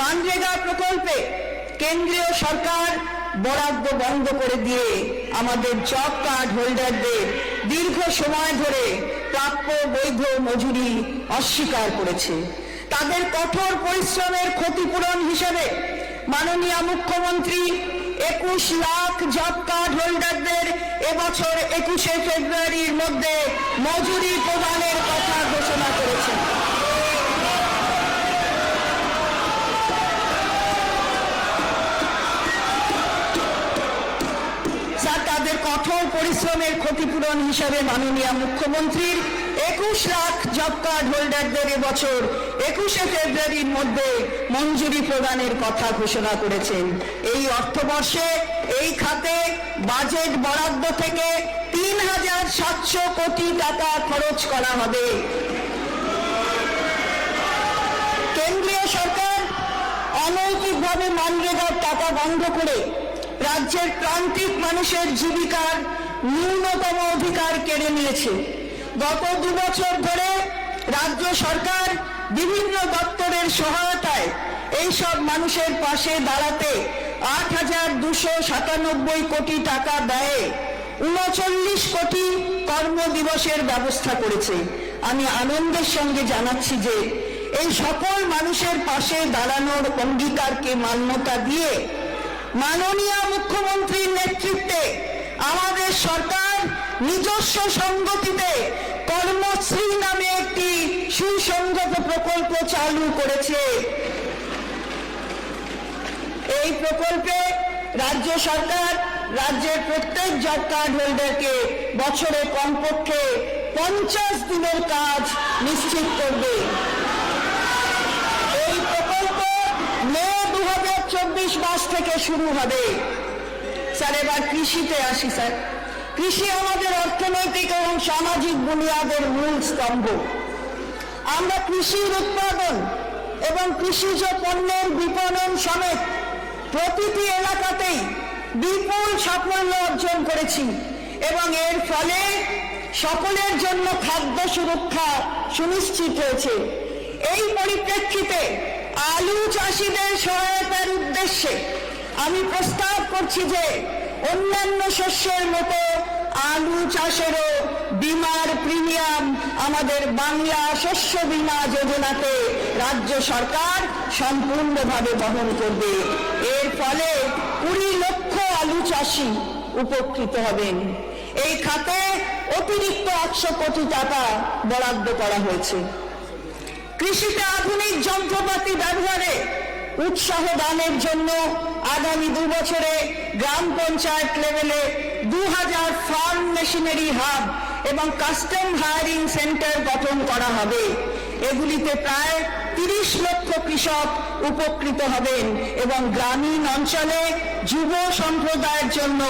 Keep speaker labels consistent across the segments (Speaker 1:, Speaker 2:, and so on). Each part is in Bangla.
Speaker 1: মানরেগা প্রকল্পে কেন্দ্রীয় সরকার বরাদ্দ বন্ধ করে দিয়ে আমাদের জব কার্ড হোল্ডারদের দীর্ঘ সময় ধরে প্রাপ্য বৈধ মজুরি অস্বীকার করেছে। তাদের কঠোর পরিশ্রমের ক্ষতিপূরণ হিসেবে মাননীয় মুখ্যমন্ত্রী একুশ লাখ জব কার্ড হোল্ডারদের এবছর একুশে ফেব্রুয়ারির মধ্যে মজুরি প্রদানের কথা ঘোষণা করেছেন। কঠোর পরিশ্রমের ক্ষতিপূরণ হিসাবে মাননীয় মুখ্যমন্ত্রীর একুশ লাখ জব কার্ড হোল্ডারদের এবছর একুশে ফেব্রুয়ারির মধ্যে মঞ্জুরি প্রদানের কথা ঘোষণা করেছেন। এই অর্থবর্ষে এই খাতে বাজেট বরাদ্দ থেকে তিন হাজার সাতশো কোটি টাকা খরচ করা হবে। কেন্দ্রীয় সরকার অনৈতিকভাবে মানরেগার টাকা বন্ধ করে রাজ্যের প্রান্তিক মানুষের জীবিকার ন্যূনতম অধিকার কেড়ে নিয়েছে। গত দু বছর ধরে রাজ্য সরকার বিভিন্ন দপ্তরের সহায়তায় এইসব মানুষের পাশে দাঁড়াতে আট হাজার দুশো সাতানব্বই কোটি টাকা ব্যয়ে উনচল্লিশ কোটি কর্মদিবসের ব্যবস্থা করেছে। আমি আনন্দের সঙ্গে জানাচ্ছি যে এই সকল মানুষের পাশে দাঁড়ানোর অঙ্গীকারকে মান্যতা দিয়ে মাননীয় মুখ্যমন্ত্রীর নেতৃত্বে আমাদের সরকার নিজস্ব সঙ্গতিতে কর্মশ্রী নামে একটি সুসংগত প্রকল্প চালু করেছে। এই প্রকল্পে রাজ্য সরকার, রাজ্যের প্রত্যেক জব কার্ড হোল্ডারকে বছরে কমপক্ষে পঞ্চাশ দিনের কাজ নিশ্চিত করবে এই প্রকল্প মে দু হাজার চব্বিশ মাস থেকে শুরু হবে। স্যার, এবার কৃষিতে আসি, স্যার। কৃষি আমাদের অর্থনৈতিক এবং সামাজিক বুনিয়াদের মূল স্তম্ভ। আমরা কৃষির উৎপাদন এবং কৃষিজ পণ্যের বিপণন সমেত প্রতিটি এলাকাতেই বিপুল সাফল্য অর্জন করেছি এবং এর ফলে সকলের জন্য খাদ্য সুরক্ষা সুনিশ্চিত হয়েছে। এই পরিপ্রেক্ষিতে আলু চাষিদের সহায়তার উদ্দেশ্যে আমি প্রস্তাব করছি যে অন্যান্য শস্যের মতো আলু চাষেরও বিমার প্রিমিয়াম আমাদের বাংলা শস্য বীমা যোজনাতে রাজ্য সরকার সম্পূর্ণভাবে বহন করবে। এর ফলে কুড়ি লক্ষ আলু চাষি উপকৃত হবেন। এই খাতে অতিরিক্ত একশো কোটি টাকা বরাদ্দ করা হয়েছে। কৃষিতে আধুনিক যন্ত্রপাতি ব্যবহারে উৎসাহ দানের জন্য আগামী দু বছরে গ্রাম পঞ্চায়েত লেভেলে দু হাজার ফার্ম মেশিনারি হাব এবং কাস্টম হায়ারিং সেন্টার গঠন করা হবে। এগুলিতে প্রায় তিরিশ লক্ষ কৃষক উপকৃত হবেন এবং গ্রামীণ অঞ্চলে যুব সম্প্রদায়ের জন্য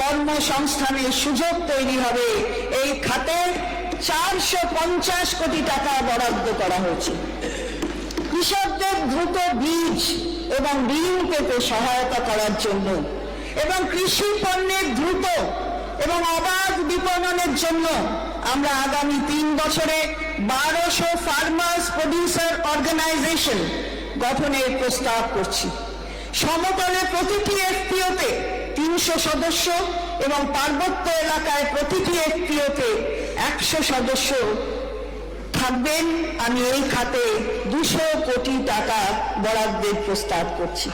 Speaker 1: কর্মসংস্থানের সুযোগ তৈরি হবে। এই খাতে চারশো পঞ্চাশ কোটি টাকা বরাদ্দ করা হয়েছে। কৃষকদের দ্রুত বীজ এবং ঋণ পেতে সহায়তা করার জন্য এবং কৃষি পণ্যের দ্রুত এবং অবাধ বিপণনের জন্য আমরা আগামী তিন বছরে বারোশো ফার্মার্স প্রডিউসার অর্গানাইজেশন গঠনের প্রস্তাব করছি। সমতলে প্রতিটি এফপিওতে তিনশো সদস্য এবং পার্বত্য এলাকায় প্রতিটি এফপিওতে একশো সদস্য থাকবেন আমি এই খাতে দুশো কোটি টাকা বরাদ্দের প্রস্তাব করছি।